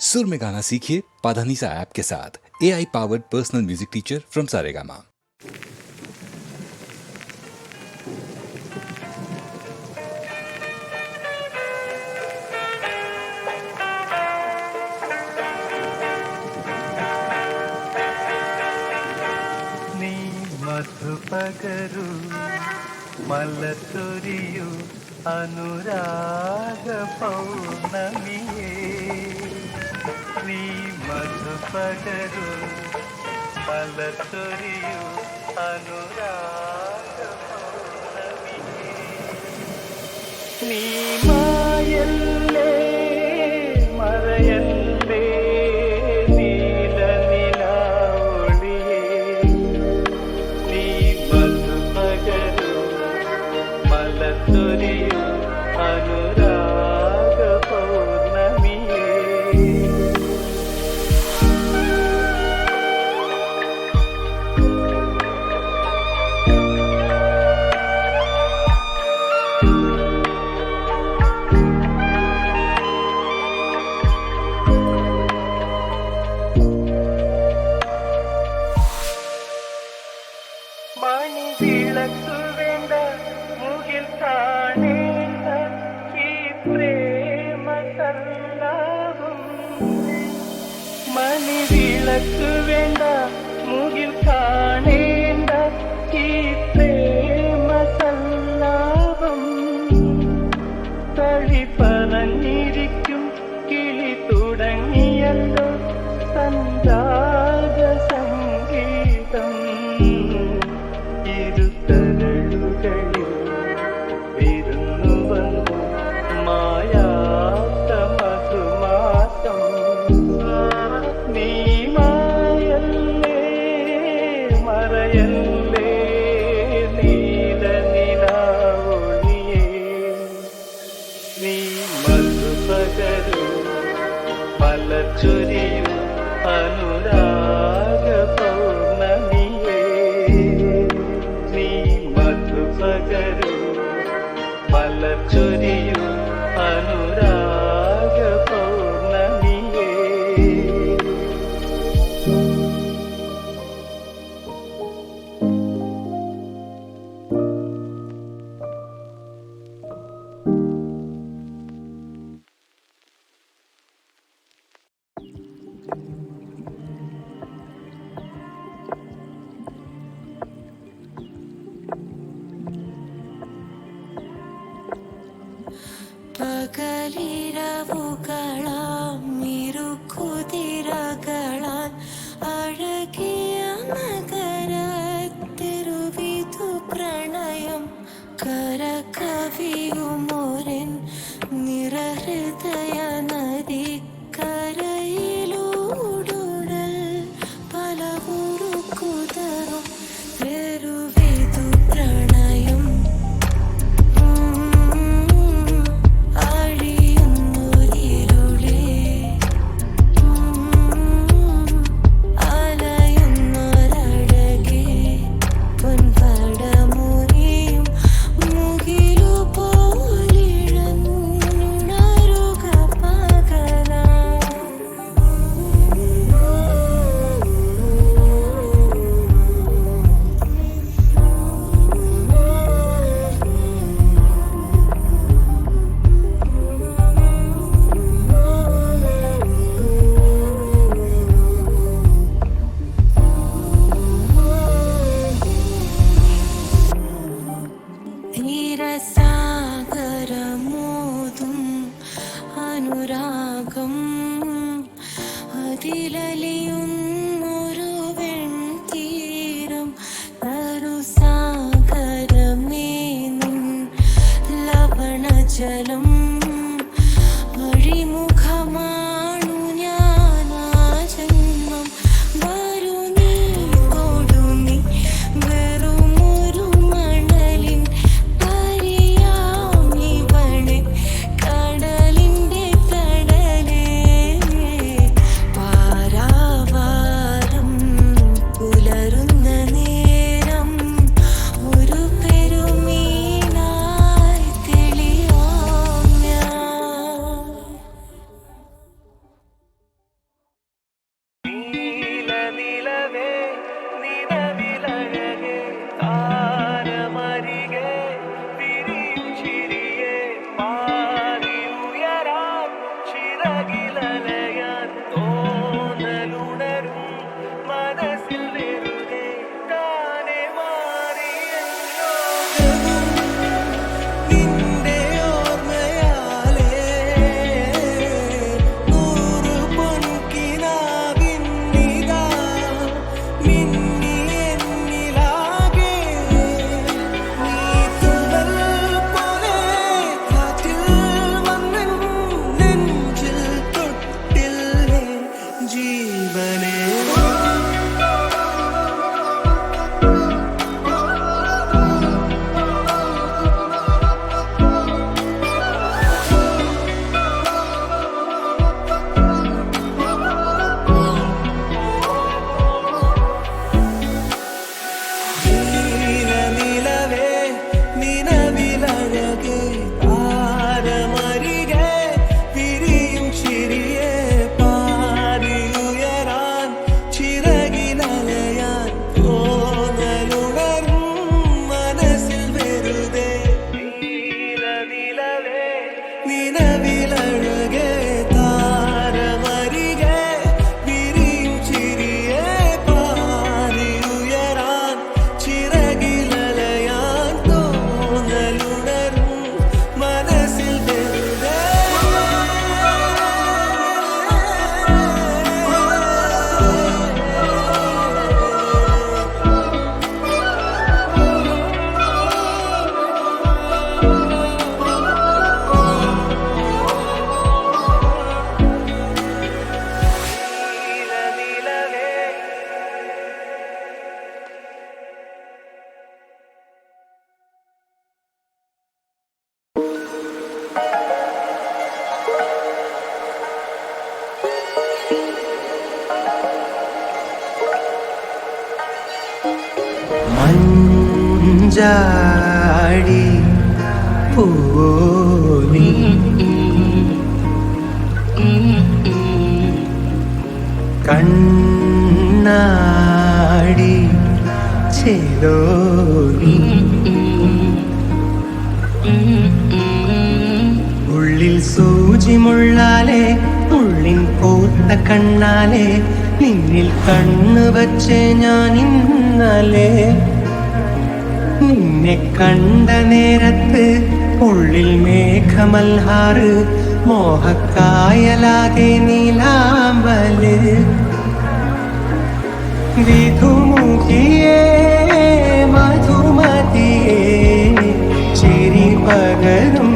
सुर में गाना सीखिए पाधानीसा ऐप के साथ। A I powered personal music teacher from Saregama ಪಗರು ಮಲ ಅನುರಾಗ ಪೌರ್ಣಮಿಯೇ നീ മധുപകരു പലത്തൊരിയു അനുരാഗമി നീ മായല്ലേ മറയല്ലേ Hallelujah. పగలు పల చొరియు అను ജലം വഴിമുഖ മഞ്ചാടി പൂവോനി കണ്ണാടി ചേലോനി ഉള്ളിൽ സൂചി മുള്ളാലെ ഉള്ളിൻ പൂത്ത കണ്ണാലെ നിന്നിൽ കണ്ണു വച്ച് ഞാൻ ഇന്നലെ. നിന്നെ കണ്ട നേരത്ത് ഉള്ളിൽ മേഘമൽഹാറ് മോഹക്കായലാകെ നീലാമ്പൽ വിധുമുഖിയേ മധുമതിയേ ചിരി പകരും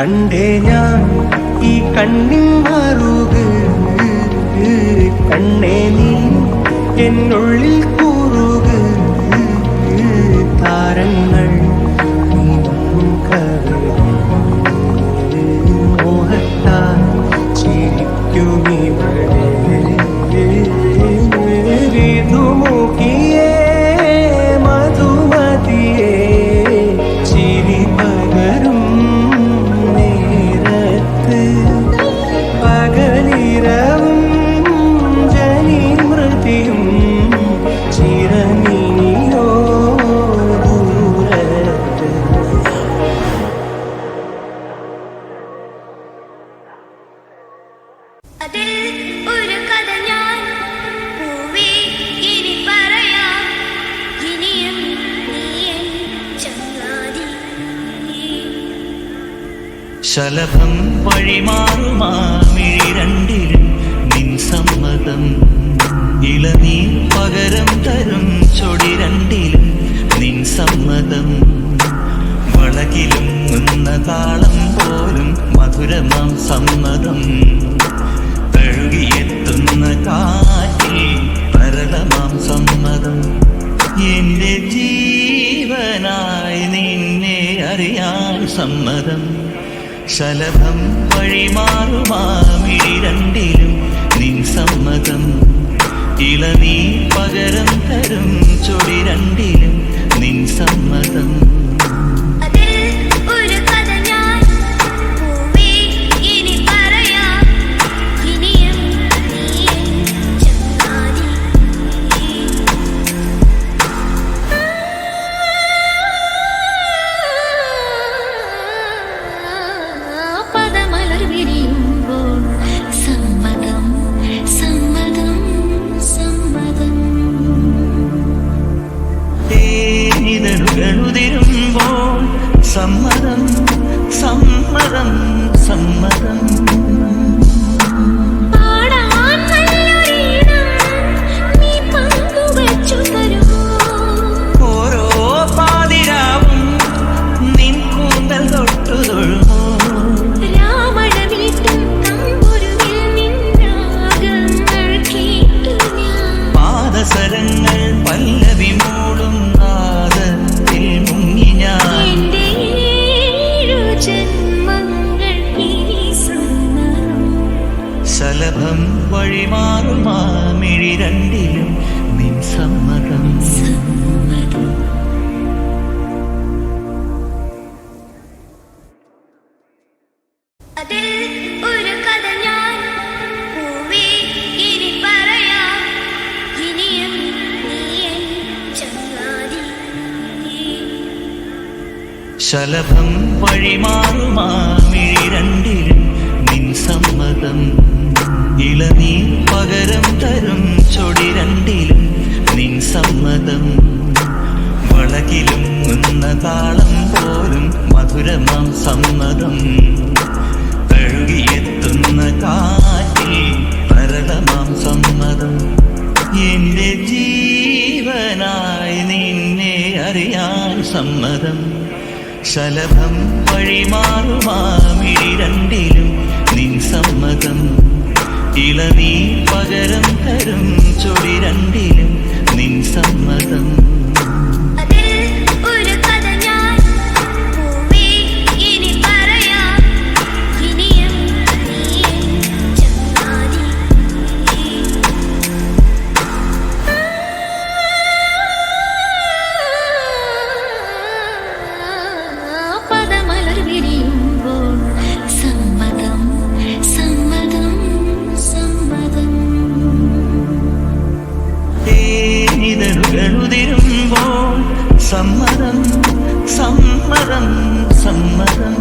കണ്ടേ ഞാൻ ഈ കണ്ണിൽ മാറുക കണ്ണേ നീ എന്നുള്ളിൽ കൂറുക് അതിൽ ഒരു കഥ ഞാൻ ഇനി പറയാം. ശലഭം വഴിമാറുമാമിഴി രണ്ടിലും നിൻ സമ്മതം ഇളനീർ പകരം തരും ചൊടി രണ്ടിലും നിൻ സമ്മതം വളകിലും നിന്ന താളം പോലും മധുരമാം സമ്മതം. സമ്മതം. ജീവനായി നിന്നെ ശലഭം വഴിമാറുമാമിഴി രണ്ടിലും നിൻ സമ്മതം. ഇളനീ പകരം തരും ചൊടി രണ്ടിലും നിൻ സമ്മതം. സമ്മതം സമ്മതം സമ്മതം ശലഭം വഴിമാറുമാമിഴി രണ്ടിലും നിൻ സമ്മതം ഇളനീർ പകരം തരും ചൊടി രണ്ടിലും നിൻ സമ്മതം വളകിലും നിന്ന താളം പോലും മധുരമാം സമ്മതം. കരയാൻ സമ്മതം. ശലഭം വഴിമാറുമാമിഴിരണ്ടിലും നിൻ സമ്മതം. ഇളനീ പകരം തരും ചൊടി രണ്ടിലും നിൻ സമ്മതം. സമ്മതം സമ്മതം സമ്മതം